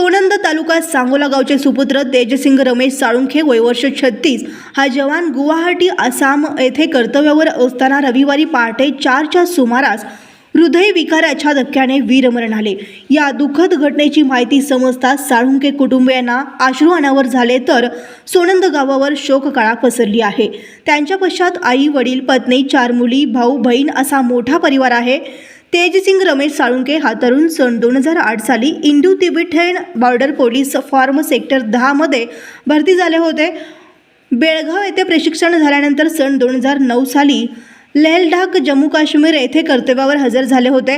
सोनंद तालुका सांगोला गावचे सुपुत्र तेजसिंग रमेश साळुंखे वयवर्ष छत्तीस. हा जवान गुवाहाटी आसाम येथे कर्तव्यावर असताना रविवारी पहाटे चारच्या सुमारास हृदयविकाराच्या धक्क्याने वीरमरण आले. या दुःखद घटनेची माहिती समजताच साळुंके कुटुंबियांना आश्रू अनावर झाले तर सोनंद गावावर शोककळा पसरली आहे. त्यांच्या पश्चात आई वडील पत्नी चार मुली भाऊ बहीण असा मोठा परिवार आहे. तेजसिंग रमेश साळुंके हा तरुण सन दोन हजार आठ साली Indo Tibetan border police form sector दहामध्ये भरती झाले होते. बेळगाव येथे प्रशिक्षण झाल्यानंतर सन दोन हजार नऊ साली लेहलडाक जम्मू काश्मीर येथे कर्तव्यावर हजर झाले होते.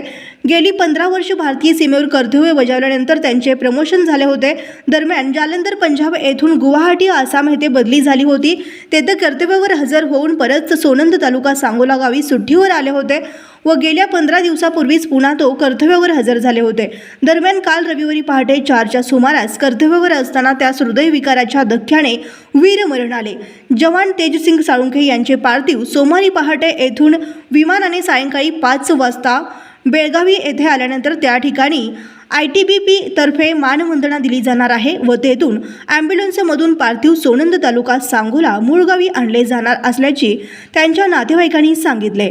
गेली पंधरा वर्ष भारतीय सीमेवर कर्तव्य बजावल्यानंतर त्यांचे प्रमोशन झाले होते. दरम्यान जालंधर पंजाब येथून गुवाहाटी आसाम येथे बदली झाली होती. तेथे कर्तव्यावर हजर होऊन परत सोनंद तालुका सांगोला गावी सुट्टीवर आले होते. व गेल्या पंधरा दिवसापूर्वीच पुन्हा तो कर्तव्यावर हजर झाले होते. दरम्यान काल रविवारी पहाटे चारच्या सुमारास कर्तव्यावर असताना त्यास हृदयविकाराच्या धक्क्याने वीरमरण आले. जवान तेजसिंग साळुंखे यांचे पार्थिव सोमवारी पहाटे येथून विमानाने सायंकाळी पाच वाजता बेळगावी येथे आल्यानंतर त्या ठिकाणी आय टी बी पी तर्फे मानवंदना दिली जाणार आहे व तेथून ॲम्ब्युलन्समधून पार्थिव सोनंद तालुका सांगोला मूळगावी आणले जाणार असल्याचे त्यांच्या नातेवाईकांनी सांगितले.